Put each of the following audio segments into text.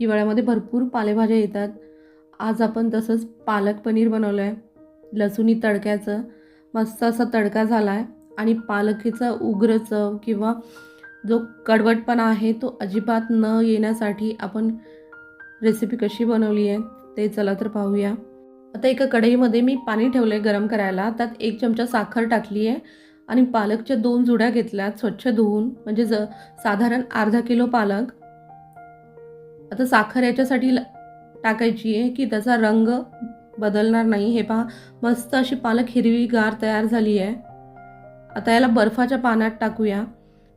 हिवाळ्यामध्ये भरपूर पालेभाज्या येतात. आज आपण तसंच पालक पनीर बनवलं आहे लसूणी तडक्याचं. मस्त असा तडका झाला आहे आणि पालकीचा उग्र चव किंवा जो कडवटपणा आहे तो अजिबात न येण्यासाठी आपण रेसिपी कशी बनवली आहे ते चला तर पाहूया. आता एका कढईमध्ये मी पाणी ठेवलं आहे गरम करायला. त्यात एक चमचा साखर टाकली आहे. आणि पालकच्या दोन जुड्या घेतल्यात. स्वच्छ धुवून म्हणजे ज साधारण अर्धा किलो पालक. आता साखर याच्यासाठी ल- टाकायची आहे की त्याचा रंग बदलणार नाही. हे पहा मस्त अशी पालक हिरवीगार तयार झाली आहे. आता याला बर्फाच्या पानात टाकूया.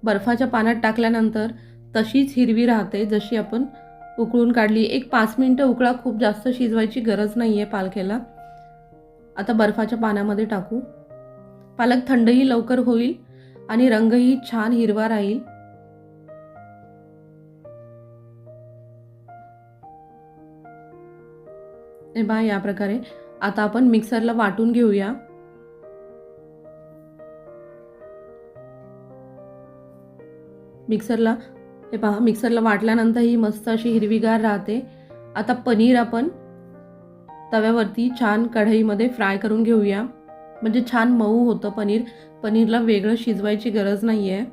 बर्फाच्या पानात टाकल्यानंतर तशीच हिरवी राहते जशी आपण उकळून काढली. एक पाच मिनटं उकळा खूप जास्त शिजवायची गरज नाही आहे पालखेला आता बर्फाच्या पाण्यामध्ये टाकू. पालक थंडही लवकर होईल आणि रंगही छान हिरवा राहील. हे बा या प्रकारे. आता आपण मिक्सरला वाटून घेऊया. मिक्सरला हे पहा मिक्सरला वाटल्यानंतर ही मस्त अशी हिरवीगार राहते. आता पनीर आपण तव्यावरती छान कढईमध्ये फ्राय करून घेऊया. म्हणजे छान मऊ होतं पनीर. पनीरला वेगळं शिजवायची गरज नाही आहे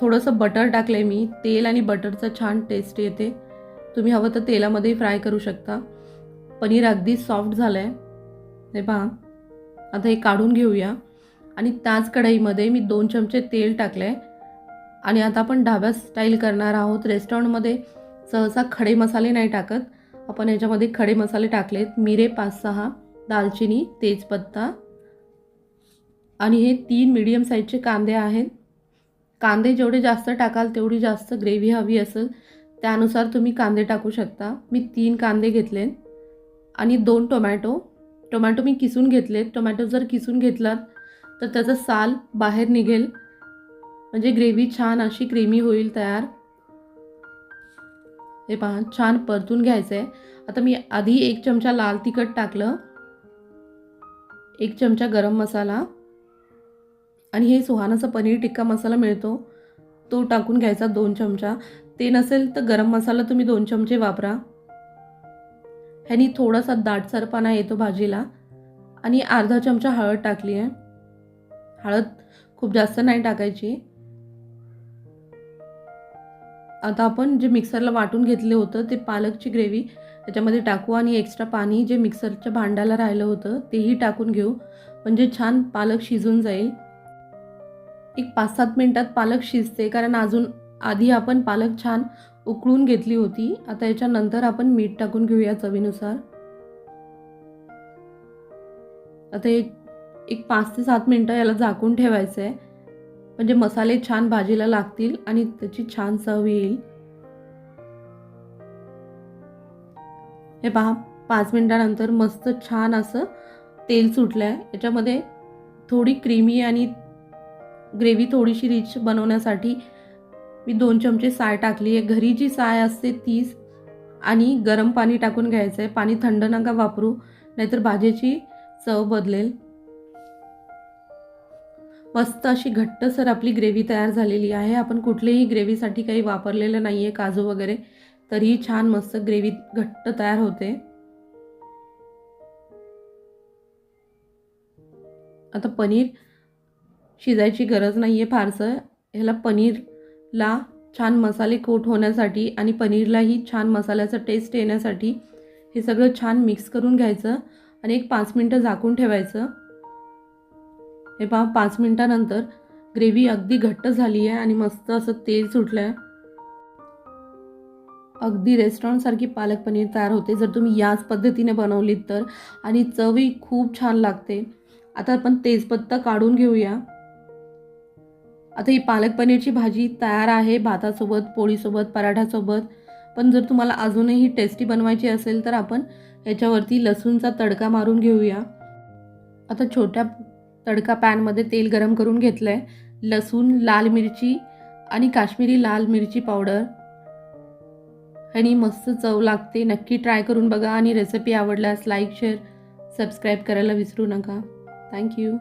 थोडंसं बटर टाकलं आहे मी. तेल आणि बटरचं छान टेस्ट येते. तुम्ही हवं तर तेलामध्ये फ्राय करू शकता. पनीर अगदी सॉफ्ट झालं आहे हे पहा. आता हे काढून घेऊया. आणि त्याच कढईमध्ये मी दोन चमचे तेल टाकले आहे आणि आता आपण ढाब्या स्टाईल करणार आहोत. रेस्टॉरंटमध्ये सहसा खडे मसाले नाही टाकत. आपण याच्यामध्ये खडे मसाले टाकलेत. मिरे पाच सहा दालचिनी तेजपत्ता. आणि हे तीन मीडियम साईजचे कांदे आहेत. कांदे जेवढे जास्त टाकाल तेवढी जास्त ग्रेव्ही हवी असेल. त्यानुसार तुम्ही कांदे टाकू शकता. मी तीन कांदे घेतले आणि दोन टोमॅटो. टोमॅटो मी किसून घेतलेत. टोमॅटो जर किसून घेतलात तर त्याचं साल बाहेर निघेल. म्हणजे ग्रेव्ही छान अशी क्रीमी होईल तयार. हे पहा छान परतून घ्यायचं आहे आता मी आधी एक चमचा लाल तिखट टाकलं. एक चमचा गरम मसाला. आणि हे सुहानाचा पनीर टिक्का मसाला मिळतो. तो टाकून घ्यायचा दोन चमचा. ते नसेल तर गरम मसाला तुम्ही दोन चमचे वापरा. ह्यानी थोडासा दाटसरपणा येतो भाजीला. आणि अर्धा चमचा हळद टाकली आहे. हळद खूप जास्त नाही टाकायची. आता आपण जे मिक्सरला वाटून घेतले होतं ते पालकची ग्रेव्ही त्याच्यामध्ये टाकू आणि एक्स्ट्रा पाणी जे मिक्सरच्या भांड्याला राहिलं होतं तेही टाकून घेऊ. म्हणजे छान पालक शिजून जाईल. एक पाच सात मिनटात पालक शिजते कारण अजून आधी आपण पालक छान उकळून घेतली होती. आता याच्यानंतर आपण मीठ टाकून घेऊया चवीनुसार. आता एक एक पाच ते सात मिनटं याला झाकून ठेवायचं आहे म्हणजे मसाले छान भाजीला लागतील आणि त्याची छान चव येईल. हे पहा पाच मिनटानंतर मस्त छान असं तेल सुटलं आहे याच्यामध्ये थोडी क्रीमी आणि ग्रेव्ही थोडीशी रिच बनवण्यासाठी मी दोन चमचे साय टाकली आहे. घरी जी साय असते तीच आणि गरम पाणी टाकून घ्यायचं आहे पाणी थंड नका वापरू नाहीतर भाजीची चव बदलेल. मस्त अशी घट्टसर आपली ग्रेव्ही तयार झालेली आहे. आपण कुठलेही ग्रेव्हीसाठी काही वापरलेलं नाही आहे काजू वगैरे. तरीही छान मस्त ग्रेव्ही घट्ट तयार होते. आता पनीर शिजायची गरज नाही आहे फारसं. ह्याला पनीर ला छान मसाले कोट होण्यासाठी आणि पनीरलाही छान मसाल्याचा टेस्ट येण्यासाठी हे सगळं छान मिक्स करून घ्यायचं आणि एक पाच मिनटं झाकून ठेवायचं. हे पहा पाच मिनटानंतर ग्रेव्ही अगदी घट्ट झाली आहे आणि मस्त असं तेल सुटलं आहे अगदी रेस्टॉरंटसारखी पालक पनीर तयार होते. जर तुम्ही याच पद्धतीने बनवलीत तर. आणि चवही खूप छान लागते. आता आपण तेजपत्ता काढून घेऊया. आता ही पालक पनीरची भाजी तयार आहे भातासोबत पोळीसोबत पराठ्यासोबत. पण जर तुम्हाला अजूनही टेस्टी बनवायची असेल तर आपण याच्यावरती लसूणचा तडका मारून घेऊया. आता छोट्या तडका पॅनमध्ये तेल गरम करून घेतलं आहे लसूण लाल मिरची आणि काश्मीरी लाल मिरची पावडर. ह्यानी मस्त चव लागते. नक्की ट्राय करून बघा आणि रेसिपी आवडल्यास लाईक शेअर सबस्क्राईब करायला विसरू नका. थँक्यू